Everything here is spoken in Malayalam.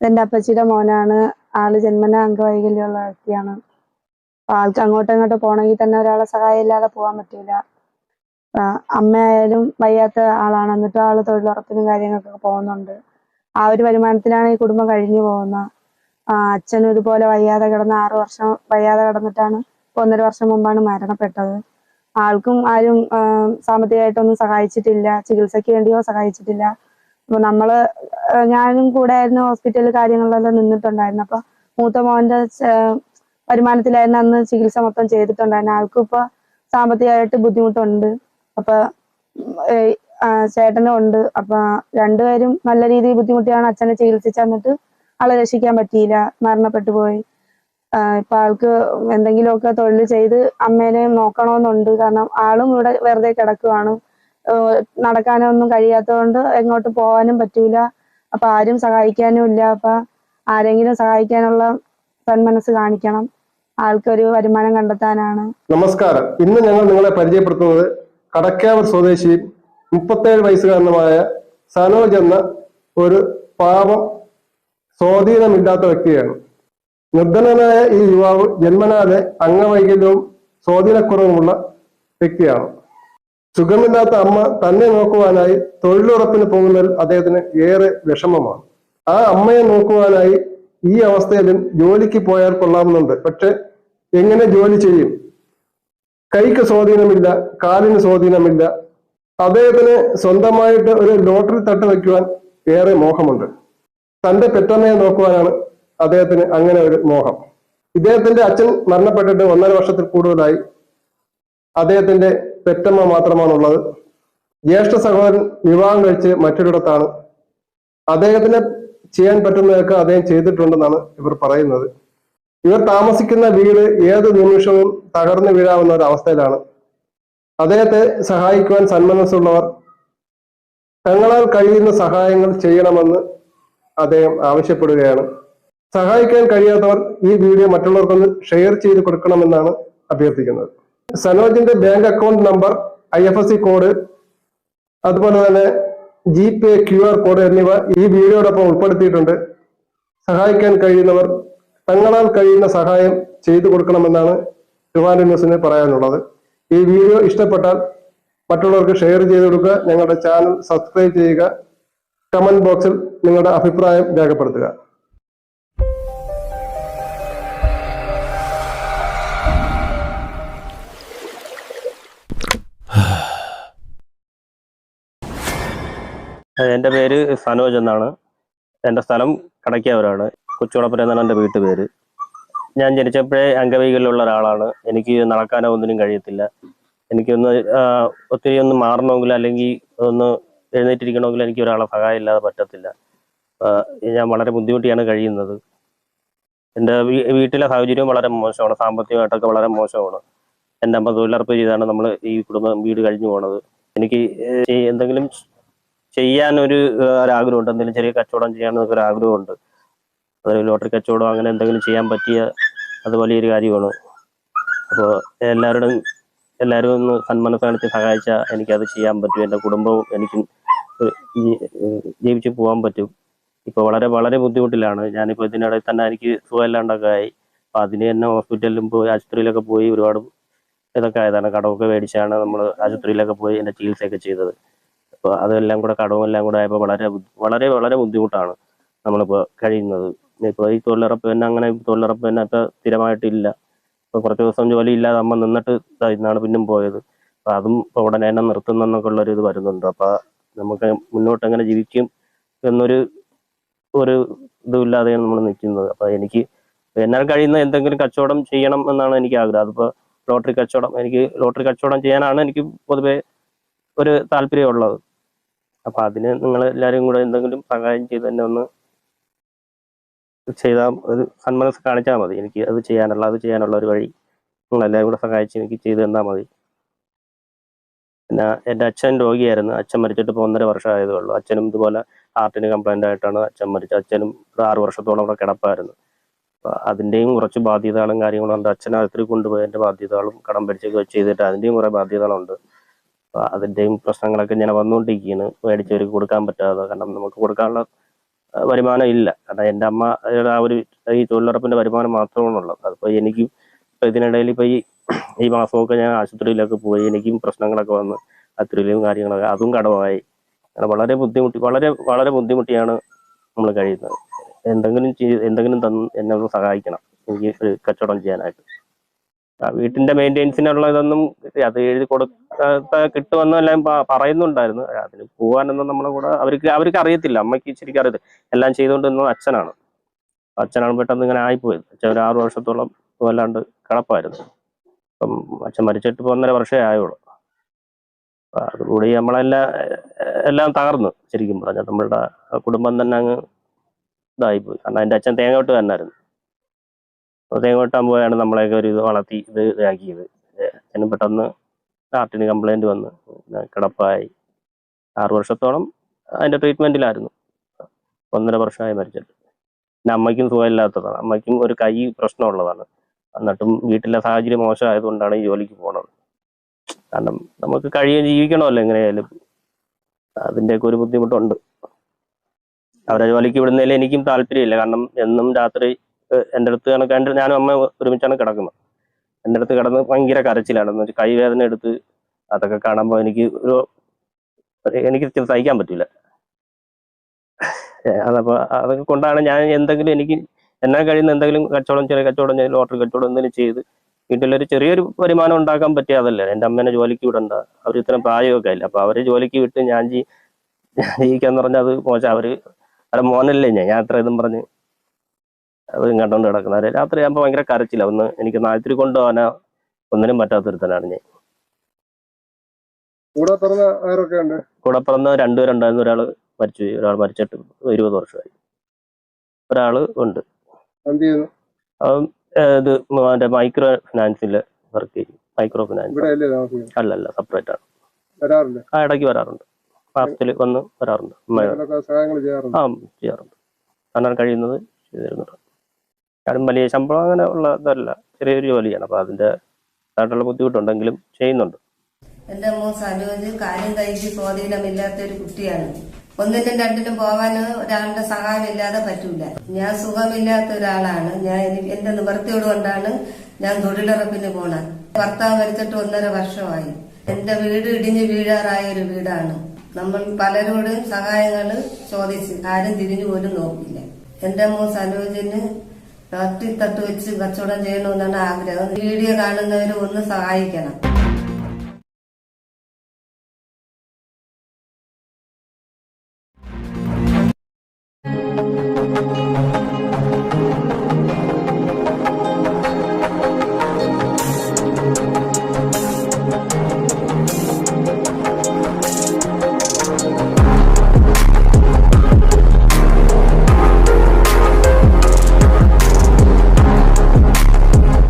ഇതെന്റെ അപ്പച്ചിയുടെ മോനാണ്. ആൾ ജന്മന അംഗവൈകല്യമുള്ള വ്യക്തിയാണ് ആൾക്ക് അങ്ങോട്ടും ഇങ്ങോട്ടും പോകണമെങ്കിൽ തന്നെ ഒരാളെ സഹായം ഇല്ലാതെ പോകാൻ പറ്റൂല. അമ്മയായാലും വയ്യാത്ത ആളാണ്. എന്നിട്ടും ആൾ തൊഴിലുറപ്പിനും കാര്യങ്ങൾക്കൊക്കെ പോകുന്നുണ്ട്. ആ ഒരു വരുമാനത്തിലാണ് ഈ കുടുംബം കഴിഞ്ഞു പോകുന്നത്. അച്ഛനും ഇതുപോലെ വയ്യാതെ കിടന്ന് ആറു വർഷം വയ്യാതെ കിടന്നിട്ടാണ് ഒന്നര വർഷം മുമ്പാണ് മരണപ്പെട്ടത്. ആൾക്കും ആരും സാമ്പത്തികമായിട്ടൊന്നും സഹായിച്ചിട്ടില്ല. ചികിത്സയ്ക്ക് വേണ്ടിയോ സഹായിച്ചിട്ടില്ല. അപ്പൊ നമ്മൾ ഞാനും കൂടെ ആയിരുന്നു ഹോസ്പിറ്റലിൽ കാര്യങ്ങളിലെല്ലാം നിന്നിട്ടുണ്ടായിരുന്നു. അപ്പൊ മൂത്ത മോന്റെ വരുമാനത്തിലായിരുന്നു അന്ന് ചികിത്സ മൊത്തം ചെയ്തിട്ടുണ്ടായിരുന്നു. ആൾക്കും ഇപ്പൊ സാമ്പത്തികമായിട്ട് ബുദ്ധിമുട്ടുണ്ട്. അപ്പൊ ചേട്ടനും ഉണ്ട്. അപ്പൊ രണ്ടുപേരും നല്ല രീതിയിൽ ബുദ്ധിമുട്ടിയാണ് അച്ഛനെ ചികിത്സിച്ച് എന്നിട്ട് ആളെ രക്ഷിക്കാൻ പറ്റിയില്ല. മരണപ്പെട്ടു പോയി. ഇപ്പൊ ആൾക്ക് എന്തെങ്കിലുമൊക്കെ തൊഴിൽ ചെയ്ത് അമ്മേനെ നോക്കണമെന്നുണ്ട്. കാരണം ആളും ഇവിടെ വെറുതെ കിടക്കുവാണ്. ഏഹ് നടക്കാനൊന്നും കഴിയാത്തതുകൊണ്ട് എങ്ങോട്ട് പോകാനും പറ്റൂല. അപ്പൊ ആരും സഹായിക്കാനും ഇല്ല. അപ്പൊ ആരെങ്കിലും സഹായിക്കാനുള്ള തന്മനസ് കാണിക്കണം. ആൾക്കൊരു വരുമാനം കണ്ടെത്താനാണ്. നമസ്കാരം. ഇന്ന് ഞങ്ങൾ നിങ്ങളെ പരിചയപ്പെടുത്തുന്നത് കടക്കാവ് സ്വദേശി മുപ്പത്തേഴ് വയസ്സുകാരനുമായ സനോജ് എന്ന ഒരു പാവം സ്വാധീനമില്ലാത്ത വ്യക്തിയാണ്. നിർധനനായ ഈ യുവാവ് ജന്മനാതെ അംഗവൈകല്യവും സ്വാധീനക്കുറവുമുള്ള വ്യക്തിയാണ്. സുഖമില്ലാത്ത അമ്മ തന്നെ നോക്കുവാനായി തൊഴിലുറപ്പിന് പോകുന്നതിൽ അദ്ദേഹത്തിന് ഏറെ വിഷമമാണ്. ആ അമ്മയെ നോക്കുവാനായി ഈ അവസ്ഥയിലും ജോലിക്ക് പോയാൽ കൊള്ളാമെന്നുണ്ട്. പക്ഷെ എങ്ങനെ ജോലി ചെയ്യും? കൈക്ക് സ്വാധീനമില്ല കാലിന് സ്വാധീനമില്ല. അദ്ദേഹത്തിന് സ്വന്തമായിട്ട് ഒരു ലോട്ടറി തട്ട് വയ്ക്കുവാൻ ഏറെ മോഹമുണ്ട്. തന്റെ പെറ്റമ്മയെ നോക്കുവാനാണ് അദ്ദേഹത്തിന് അങ്ങനെ ഒരു മോഹം. ഇദ്ദേഹത്തിന്റെ അച്ഛൻ മരണപ്പെട്ടിട്ട് ഒന്നര വർഷത്തിൽ കൂടുതലായി. അദ്ദേഹത്തിന്റെ പെറ്റമ്മ മാത്രമാണുള്ളത്. ജ്യേഷ്ഠ സഹോദരൻ വിവാഹം കഴിച്ച് മറ്റൊരിടത്താണ്. അദ്ദേഹത്തിന് ചെയ്യാൻ പറ്റുന്നതൊക്കെ അദ്ദേഹം ചെയ്തിട്ടുണ്ടെന്നാണ് ഇവർ പറയുന്നത്. ഇവർ താമസിക്കുന്ന വീട് ഏത് നിമിഷവും തകർന്നു വീഴാവുന്ന ഒരു അവസ്ഥയിലാണ്. അദ്ദേഹത്തെ സഹായിക്കുവാൻ സന്മനസ്സുള്ളവർ തങ്ങളാൽ കഴിയുന്ന സഹായങ്ങൾ ചെയ്യണമെന്ന് അദ്ദേഹം ആവശ്യപ്പെടുകയാണ്. സഹായിക്കാൻ കഴിയാത്തവർ ഈ വീഡിയോ മറ്റുള്ളവർക്കൊന്ന് ഷെയർ ചെയ്ത് കൊടുക്കണമെന്നാണ് അഭ്യർത്ഥിക്കുന്നത്. സനോജിന്റെ bank account number I F S C code അതുപോലെ തന്നെ G pay Q R code എന്നിവ ഈ വീഡിയോടൊപ്പം ഉൾപ്പെടുത്തിയിട്ടുണ്ട്. സഹായിക്കാൻ കഴിയുന്നവർ തങ്ങളാൽ കഴിയുന്ന സഹായം ചെയ്തു കൊടുക്കണമെന്നാണ് ട്രിവാൻഡ്രം ന്യൂസിന് പറയാനുള്ളത്. ഈ വീഡിയോ ഇഷ്ടപ്പെട്ടാൽ മറ്റുള്ളവർക്ക് ഷെയർ ചെയ്ത് കൊടുക്കുക ഞങ്ങളുടെ ചാനൽ സബ്സ്ക്രൈബ് ചെയ്യുക കമന്റ് ബോക്സിൽ നിങ്ങളുടെ അഭിപ്രായം രേഖപ്പെടുത്തുക. എന്റെ പേര് സനോജ് എന്നാണ്. എന്റെ സ്ഥലം കടയ്ക്കാവൂരാണ് കൊച്ചുകുളപ്പുര എന്നാണ് എന്റെ വീട്ടുപേര് ഞാൻ ജനിച്ചപ്പോഴേ അംഗവൈകല്യമുള്ള ഒരാളാണ്. എനിക്ക് നടക്കാനോ ഒന്നിനും കഴിയത്തില്ല. എനിക്കൊന്ന് ഒത്തിരി ഒന്ന് മാറണമെങ്കിൽ അല്ലെങ്കിൽ ഒന്ന് എഴുന്നേറ്റിരിക്കണമെങ്കിൽ എനിക്ക് ഒരാളെ സഹായം ഇല്ലാതെ പറ്റത്തില്ല ഞാൻ വളരെ ബുദ്ധിമുട്ടിയാണ് കഴിയുന്നത്. എന്റെ വീട്ടിലെ സാഹചര്യം വളരെ മോശമാണ്. സാമ്പത്തികമായിട്ടൊക്കെ വളരെ മോശമാണ്. എന്റെ അമ്മ തൊഴിലുറപ്പ് ചെയ്താണ് നമ്മൾ ഈ കുടുംബം വീട് കഴിഞ്ഞു പോണത്. എനിക്ക് എന്തെങ്കിലും ചെയ്യാനൊരു ആഗ്രഹം ഒരാഗ്രഹമുണ്ട്. എന്തെങ്കിലും ചെറിയ കച്ചവടം ചെയ്യാനൊക്കെ ഒരു ആഗ്രഹമുണ്ട്. അതൊരു ലോട്ടറി കച്ചവടം അങ്ങനെ എന്തെങ്കിലും ചെയ്യാൻ പറ്റിയ അത് വലിയൊരു കാര്യമാണ്. അപ്പോൾ എല്ലാവരുടെയും എല്ലാവരും ഒന്ന് സന്മനസ് കാണിച്ച് സഹായിച്ചാൽ എനിക്കത് ചെയ്യാൻ പറ്റും. എന്റെ കുടുംബവും എനിക്കും ജീവിച്ച് പോകാൻ പറ്റും. ഇപ്പോൾ വളരെ വളരെ ബുദ്ധിമുട്ടിലാണ്. ഞാനിപ്പോൾ ഇതിനിടയിൽ തന്നെ എനിക്ക് സുഖമില്ലാണ്ടൊക്കെ ആയി. അപ്പോൾ അതിന് തന്നെ ഹോസ്പിറ്റലിലും പോയി ആശുപത്രിയിലൊക്കെ പോയി ഒരുപാട് ഇതൊക്കെ ആയതാണ്. കടമൊക്കെ മേടിച്ചാണ് നമ്മൾ ആശുപത്രിയിലൊക്കെ പോയി എന്റെ ചികിത്സയൊക്കെ ചെയ്തത്. അപ്പോൾ അതെല്ലാം കൂടെ കടവും എല്ലാം കൂടെ ആയപ്പോൾ വളരെ വളരെ വളരെ ബുദ്ധിമുട്ടാണ് നമ്മളിപ്പോൾ കഴിയുന്നത്. ഇപ്പോൾ ഈ തൊഴിലുറപ്പ് തന്നെ അങ്ങനെ തൊഴിലുറപ്പ് തന്നെ ഇപ്പോൾ സ്ഥിരമായിട്ടില്ല. ഇപ്പോൾ കുറച്ച് ദിവസം ജോലി ഇല്ലാതെ അമ്മ നിന്നിട്ട് ഇന്നാണ് പിന്നും പോയത്. അപ്പോൾ അതും ഇപ്പോൾ ഉടനെ തന്നെ നിർത്തുന്നെന്നൊക്കെ ഉള്ളൊരു ഇത് വരുന്നുണ്ട്. അപ്പോൾ നമുക്ക് മുന്നോട്ട് എങ്ങനെ ജീവിക്കും എന്നൊരു ഒരു ഇതുമില്ലാതെയാണ് നമ്മൾ നിൽക്കുന്നത്. അപ്പോൾ എനിക്ക് എന്നാൽ കഴിയുന്ന എന്തെങ്കിലും കച്ചവടം ചെയ്യണം എന്നാണ് എനിക്ക് ആഗ്രഹം. അതിപ്പോൾ ലോട്ടറി കച്ചവടം എനിക്ക് ലോട്ടറി കച്ചവടം ചെയ്യാനാണ് എനിക്ക് പൊതുവേ ഒരു താല്പര്യമുള്ളത്. അപ്പൊ അതിന് നിങ്ങൾ എല്ലാവരും കൂടെ എന്തെങ്കിലും സഹായം ചെയ്ത് തന്നെ ഒന്ന് ചെയ്താൽ ഒരു സന്മനസ് കാണിച്ചാൽ മതി. എനിക്ക് അത് ചെയ്യാനുള്ള അത് ചെയ്യാനുള്ള ഒരു വഴി നിങ്ങൾ എല്ലാവരും കൂടെ സഹായിച്ച് എനിക്ക് ചെയ്തു തന്നാൽ മതി. പിന്നെ എന്റെ അച്ഛൻ രോഗിയായിരുന്നു. അച്ഛൻ മരിച്ചിട്ട് ഇപ്പോൾ ഒന്നര വർഷം ആയതേ ഉള്ളൂ. അച്ഛനും ഇതുപോലെ ഹാർട്ടിന് കംപ്ലൈന്റ് ആയിട്ടാണ് അച്ഛൻ മരിച്ചത്. അച്ഛനും ഒരു ആറ് വർഷത്തോളം അവിടെ കിടപ്പായിരുന്നു. അപ്പോൾ അതിന്റെയും കുറച്ച് ബാധ്യതകളും കാര്യങ്ങളും ഉണ്ട്. അച്ഛൻ ആശുപത്രി കൊണ്ടുപോയതിന്റെ ബാധ്യതകളും കടം പിടിച്ചൊക്കെ ചെയ്തിട്ട് അതിന്റെയും കുറേ ബാധ്യതകളുണ്ട്. അതിന്റെയും പ്രശ്നങ്ങളൊക്കെ ഇങ്ങനെ വന്നുകൊണ്ടിരിക്കുകയാണ് മേടിച്ചവർക്ക് കൊടുക്കാൻ പറ്റാതെ. കാരണം നമുക്ക് കൊടുക്കാനുള്ള വരുമാനം ഇല്ല. കാരണം എന്റെ അമ്മ ആ ഒരു ഈ തൊഴിലുറപ്പിന്റെ വരുമാനം മാത്രമാണ് ഉള്ളത് അതിപ്പോൾ എനിക്ക് ഇപ്പൊ ഇതിനിടയിൽ ഇപ്പൊ ഈ ഈ മാസമൊക്കെ ഞാൻ ആശുപത്രിയിലൊക്കെ പോയി എനിക്കും പ്രശ്നങ്ങളൊക്കെ വന്ന് അത്രയും കാര്യങ്ങളൊക്കെ അതും കടമായി. വളരെ ബുദ്ധിമുട്ടി വളരെ വളരെ ബുദ്ധിമുട്ടിയാണ് നമ്മൾ കഴിയുന്നത്. എന്തെങ്കിലും എന്തെങ്കിലും തന്ന് എന്നെ ഒന്ന് സഹായിക്കണം. എനിക്ക് ഒരു കച്ചവടം ചെയ്യാനായിട്ട്. വീട്ടിന്റെ മെയിന്റെനൻസിനുള്ള ഇതൊന്നും അത് എഴുതി കൊടുക്കാത്ത കിട്ടുമെന്നും എല്ലാം പറയുന്നുണ്ടായിരുന്നു. അതിന് പോകാനൊന്നും നമ്മളെ കൂടെ അവർക്ക് അവർക്ക് അറിയത്തില്ല. അമ്മയ്ക്ക് ശരിക്കും അറിയത്തില്ല. എല്ലാം ചെയ്തുകൊണ്ട് നിന്നത് അച്ഛനാണ് അച്ഛനാണ് പെട്ടെന്ന് ഇങ്ങനെ ആയിപ്പോയത്. അച്ഛൻ ഒരു ആറു വർഷത്തോളം വല്ലാണ്ട് കിടപ്പായിരുന്നു. അപ്പം അച്ഛൻ മരിച്ചിട്ട് ഇപ്പോൾ ഒന്നര വർഷമേ ആയുള്ളൂ. അതുകൂടി നമ്മളെല്ലാം എല്ലാം തകർന്നു ശരിക്കും പറഞ്ഞാൽ നമ്മളുടെ കുടുംബം തന്നെ അങ്ങ് ഇതായിപ്പോയി. കാരണം എന്റെ അച്ഛൻ തേങ്ങോട്ട് തന്നെ തന്നായിരുന്നു. അപ്പോൾ തേങ്ങ വെട്ടാൻ പോയാണ് നമ്മളെയൊക്കെ ഒരു ഇത് വളർത്തി ഇത് ഇതാക്കിയത്. അതിന് പെട്ടെന്ന് ഹാർട്ടിന് കംപ്ലൈന്റ് വന്ന് കിടപ്പായി. ആറു വർഷത്തോളം അതിന്റെ ട്രീറ്റ്മെന്റിലായിരുന്നു ഒന്നര വർഷമായി മരിച്ചിട്ട്. പിന്നെ അമ്മയ്ക്കും സുഖമില്ലാത്തതാണ്. അമ്മയ്ക്കും ഒരു കൈ പ്രശ്നമുള്ളതാണ്. എന്നിട്ടും വീട്ടിലെ സാഹചര്യം മോശമായതുകൊണ്ടാണ് ഈ ജോലിക്ക് പോണത്. കാരണം നമുക്ക് കഴിയാൻ ജീവിക്കണമല്ലോ എങ്ങനെയായാലും. അതിന്റെയൊക്കെ ഒരു ബുദ്ധിമുട്ടുണ്ട്. അവരെ ജോലിക്ക് വിടുന്നതിൽ എനിക്കും താല്പര്യമില്ല. കാരണം എന്നും രാത്രി എന്റെ അടുത്ത് കണക്ക് എന്റെ ഞാനും അമ്മ ഒരുമിച്ചാണ് കിടക്കുന്നത്. എന്റെ അടുത്ത് കിടന്ന് ഭയങ്കര കരച്ചിലാണ് വെച്ചാൽ കൈവേദന എടുത്ത് അതൊക്കെ കാണുമ്പോൾ എനിക്ക് ഒരു എനിക്ക് സഹിക്കാൻ പറ്റില്ല. അതപ്പോൾ അതൊക്കെ കൊണ്ടാണ് ഞാൻ എന്തെങ്കിലും എനിക്ക് എന്നാൽ കഴിയുന്ന എന്തെങ്കിലും കച്ചവടം ചെറിയ കച്ചവടം ചെയ്ത് ലോട്ടറി കച്ചവടം എന്തെങ്കിലും ചെയ്ത് വീട്ടിലൊരു ചെറിയൊരു വരുമാനം ഉണ്ടാക്കാൻ പറ്റിയതല്ലേ എന്റെ അമ്മേനെ ജോലിക്ക് വിടണ്ട. അവർ ഇത്രയും പ്രായമൊക്കെ ഇല്ല അപ്പൊ അവർ ജോലിക്ക് വിട്ട് ഞാൻ ജീ ഞാൻ ജീവിക്കാന്ന് പറഞ്ഞാൽ അത് മോശം. അവർ അവരെ മോനല്ലേ ഞാൻ? ഞാൻ അത്ര ഇതും പറഞ്ഞ് അത് കണ്ടോണ്ട് കിടക്കുന്നത് രാത്രി ആകുമ്പോൾ ഭയങ്കര കരച്ചില്ല ഒന്ന് എനിക്ക് നാട്ടിൽ കൊണ്ടുപോകാനോ ഒന്നിനും പറ്റാത്തൊരുത്തനാണ് ഞാൻ. കൂടെ പിറന്ന ആരൊക്കെ ഉണ്ട്? കൂടെ പിറന്ന രണ്ടുപേരുണ്ടായിരുന്നു ഒരാൾ മരിച്ചു. ഒരാൾ മരിച്ചിട്ട് ഇരുപത് വർഷമായി. ഒരാൾ ഉണ്ട്. ഇത് മറ്റേ മൈക്രോ ഫിനാൻസിൽ വർക്ക് ചെയ്യും. Micro finance. അല്ല അല്ല സെപ്പറേറ്റ് ആണ്. ആ ഇടയ്ക്ക് വരാറുണ്ട്. മാസത്തിൽ വന്ന് വരാറുണ്ട്. ആ ചെയ്യാറുണ്ട്. കാണാൻ കഴിയുന്നത് ചെയ്തു കാരണം വലിയ ശമ്പളം അങ്ങനെ ഉള്ള ഇതല്ല. ചെറിയൊരു ജോലിയാണ്. അപ്പൊ അതിന്റെ ആയിട്ടുള്ള ബുദ്ധിമുട്ടുണ്ടെങ്കിലും ചെയ്യുന്നുണ്ട്. എന്റെ മോൻ സനോജ് കാലും കൈക്ക് സ്വാധീനമില്ലാത്ത ഒരു കുട്ടിയാണ്. ഒന്നിനും രണ്ടിനും പോകാൻ ഒരാളുടെ സഹായം ഇല്ലാതെ പറ്റൂല. ഞാൻ സുഖമില്ലാത്ത ഒരാളാണ്. ഞാൻ എന്റെ നിവൃത്തിയോട് കൊണ്ടാണ് ഞാൻ തൊഴിലുറപ്പിന് പോണത്. ഭർത്താവ് മരിച്ചിട്ട് ഒന്നര വർഷമായി. എന്റെ വീട് ഇടിഞ്ഞു വീഴാറായ ഒരു വീടാണ്. നമ്മൾ പലരോടും സഹായങ്ങൾ ചോദിച്ച് ആരും തിരിഞ്ഞു പോലും നോക്കില്ല. എന്റെ മോൻ സനോജിന് തട്ടി തട്ട് വെച്ച് കച്ചവടം ചെയ്യണമെന്നാണ് ആഗ്രഹം. വീഡിയോ കാണുന്നവരും ഒന്ന് സഹായിക്കണം.